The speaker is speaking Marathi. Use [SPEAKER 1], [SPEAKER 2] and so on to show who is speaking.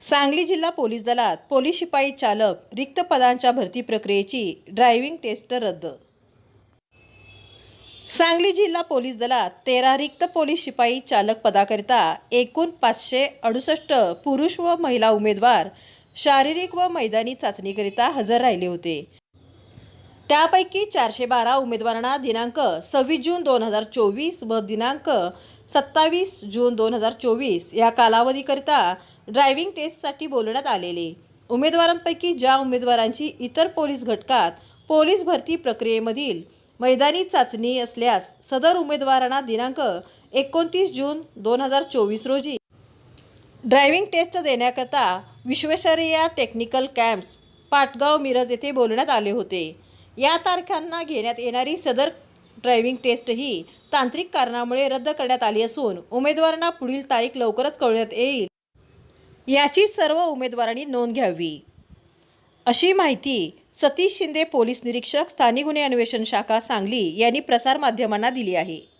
[SPEAKER 1] सांगली जिल्हा पोलीस दलात पोलीस शिपाई चालक रिक्त पदांच्या भरती प्रक्रियेची ड्रायव्हिंग टेस्ट रद्द. सांगली जिल्हा पोलीस दलात तेरा रिक्त पोलीस शिपाई चालक पदाकरिता एकूण पाचशे अडुसष्ट पुरुष व महिला उमेदवार शारीरिक व मैदानी चाचणीकरिता हजर राहिले होते. त्यापैकी चारशे बारा उमेदवारांना दिनांक सव्वीस जून दोन हजार चोवीस व दिनांक सत्तावीस जून दोन हजार चोवीस या कालावधीकरिता ड्रायव्हिंग टेस्टसाठी बोलवण्यात आलेले. उमेदवारांपैकी ज्या उमेदवारांची इतर पोलीस घटकात पोलीस भरती प्रक्रियेमधील मैदानी चाचणी असल्यास सदर उमेदवारांना दिनांक एकोणतीस जून दोन हजार चोवीस रोजी. ड्रायव्हिंग टेस्ट देण्याकरता विश्वेश्वरय्या टेक्निकल कॅम्प्स पाटगाव मिरज येथे बोलवण्यात आले होते. या तारखांना घेण्यात येणारी सदर ड्रायव्हिंग टेस्ट ही तांत्रिक कारणामुळे रद्द करण्यात आली असून उमेदवारांना पुढील तारीख लवकरच कळवण्यात येईल. याची सर्व उमेदवारांनी नोंद घ्यावी. अशी माहिती सतीश शिंदे पोलीस निरीक्षक स्थानिक गुन्हे अन्वेषण शाखा सांगली यांनी प्रसारमाध्यमांना दिली आहे.